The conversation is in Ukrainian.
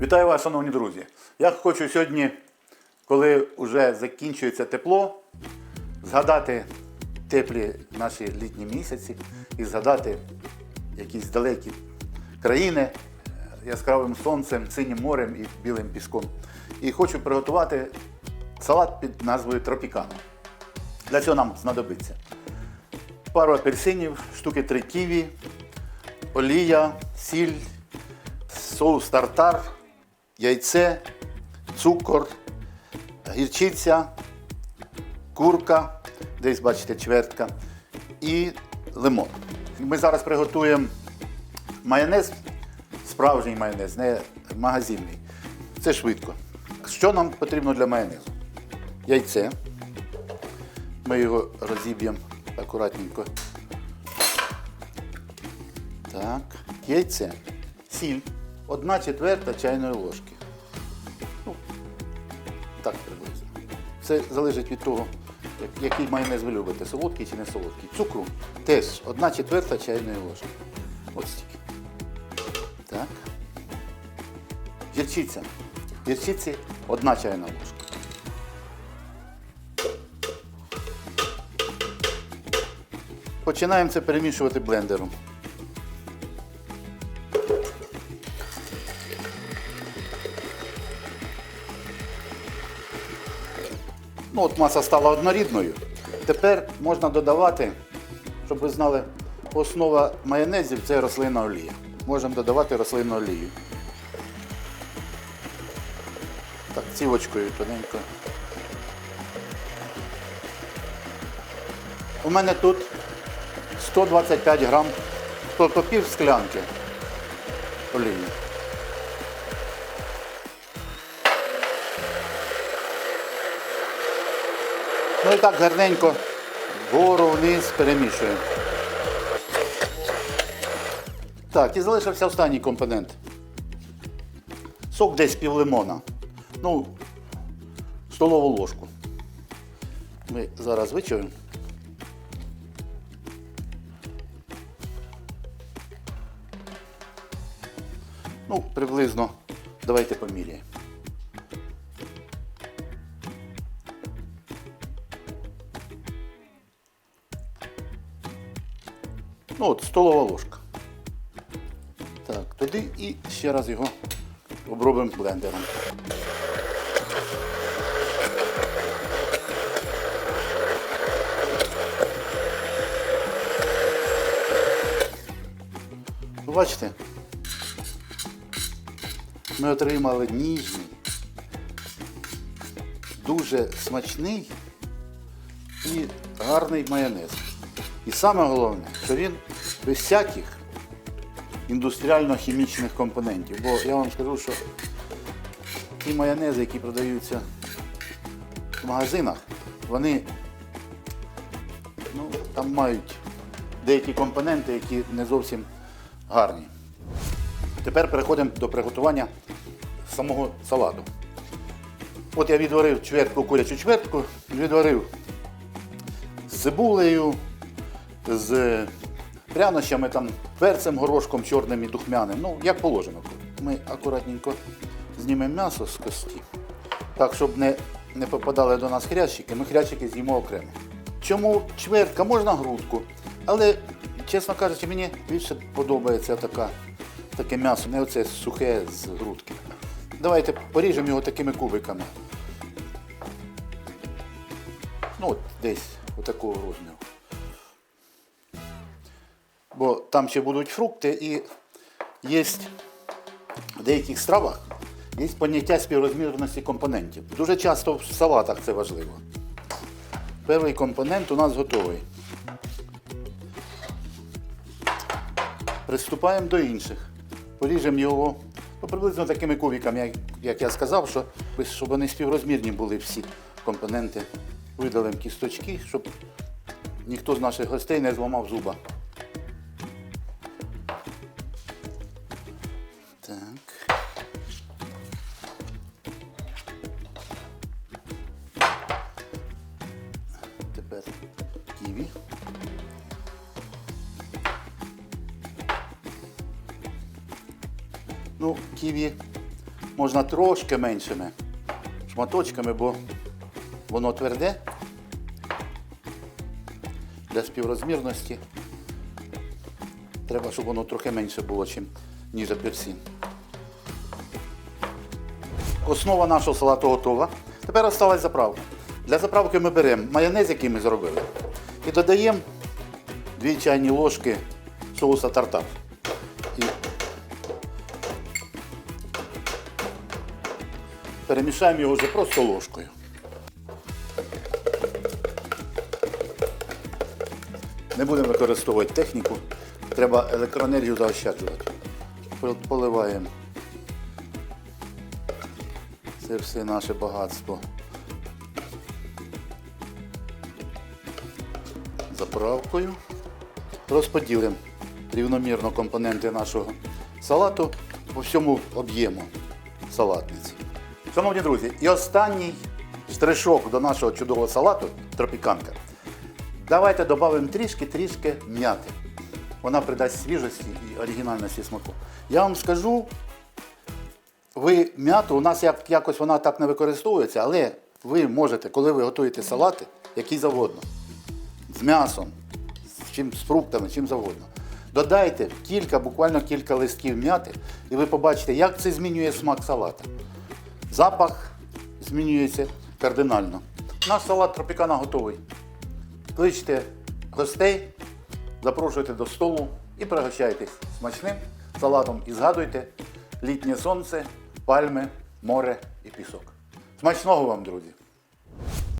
Вітаю вас, шановні друзі! Я хочу сьогодні, коли вже закінчується тепло, згадати теплі наші літні місяці і згадати якісь далекі країни е, яскравим сонцем, синім морем і білим піском. І хочу приготувати салат під назвою Тропікано. Для цього нам знадобиться пару апельсинів, штуки три ківі, олія, сіль, соус тартар, яйце, цукор, гірчиця, курка, десь бачите, чвертка і лимон. Ми зараз приготуємо майонез, справжній майонез, не магазинний. Це швидко. Що нам потрібно для майонезу? Яйце. Ми його розіб'ємо акуратненько. Так, яйце, сіль, одна четверта чайної ложки. Ну, так приблизно. Це залежить від того, який майонез ви любите, солодкий чи не солодкий. Цукру теж одна четверта чайної ложки. Ось стільки. Так. Гірчиця. Гірчиці одна чайна ложка. Починаємо це перемішувати блендером. Ну, от маса стала однорідною. Тепер можна додавати, щоб ви знали, основа майонезів це рослинна олія. Можемо додавати рослинну олію. Так, цівочкою тоненько. У мене тут 125 грам, тобто пів склянки олії. Ну і так гарненько вгору вниз перемішуємо. Так, і залишився останній компонент. Сок десь пів лимона. Ну, столову ложку. Ми зараз вичуємо. Ну, приблизно давайте поміряємо. Ну от, столова ложка. Так, туди і ще раз його обробимо блендером. Бачите? Ми отримали ніжний, дуже смачний і гарний майонез. І саме головне, що він без всяких індустріально-хімічних компонентів. Бо я вам скажу, що ті майонези, які продаються в магазинах, вони ну, там мають деякі компоненти, які не зовсім гарні. Тепер переходимо до приготування самого салату. От я відварив чвертку, курячу чвертку, відварив з цибулею, з прянощами, там, перцем, горошком чорним і духмяним. Ну, як положено. Ми акуратненько знімемо м'ясо з кості. Так, щоб не, не попадали до нас хрящики, ми хрящики з'їмо окремо. Чому чвертка? Можна грудку. Але, чесно кажучи, мені більше подобається така, таке м'ясо, не оце сухе з грудки. Давайте поріжемо його такими кубиками. Ну, от десь отакого розміру. Бо там ще будуть фрукти і є в деяких стравах є поняття співрозмірності компонентів. Дуже часто в салатах це важливо. Перший компонент у нас готовий. Приступаємо до інших. Поріжемо його ну, приблизно такими кубиками, як, я сказав, що, щоб вони співрозмірні були всі компоненти. Видалимо кісточки, щоб ніхто з наших гостей не зламав зуба. Ну, ківі можна трошки меншими шматочками, бо воно тверде для співрозмірності. Треба, щоб воно трохи менше було, ніж апельсин. Основа нашого салату готова. Тепер осталась заправка. Для заправки ми беремо майонез, який ми зробили, і додаємо 2 чайні ложки соуса тартар. Перемішаємо його вже просто ложкою. Не будемо використовувати техніку, треба електроенергію заощаджувати. Поливаємо це все наше багатство. Заправкою. Розподілимо рівномірно компоненти нашого салату по всьому об'єму салатниці. Шановні друзі, і останній штришок до нашого чудового салату тропіканка. Давайте додамо трішки-трішки м'яти. Вона придасть свіжості і оригінальності смаку. Я вам скажу, ви м'яту, у нас як, якось вона так не використовується, але ви можете, коли ви готуєте салати, які завгодно, з м'ясом, з, чим, з фруктами, чим завгодно. Додайте кілька, буквально кілька листків м'яти, і ви побачите, як це змінює смак салата. Запах змінюється кардинально. Наш салат тропікана готовий. Кличте гостей, запрошуйте до столу і пригощайтесь смачним салатом. І згадуйте літнє сонце, пальми, море і пісок. Смачного вам, друзі!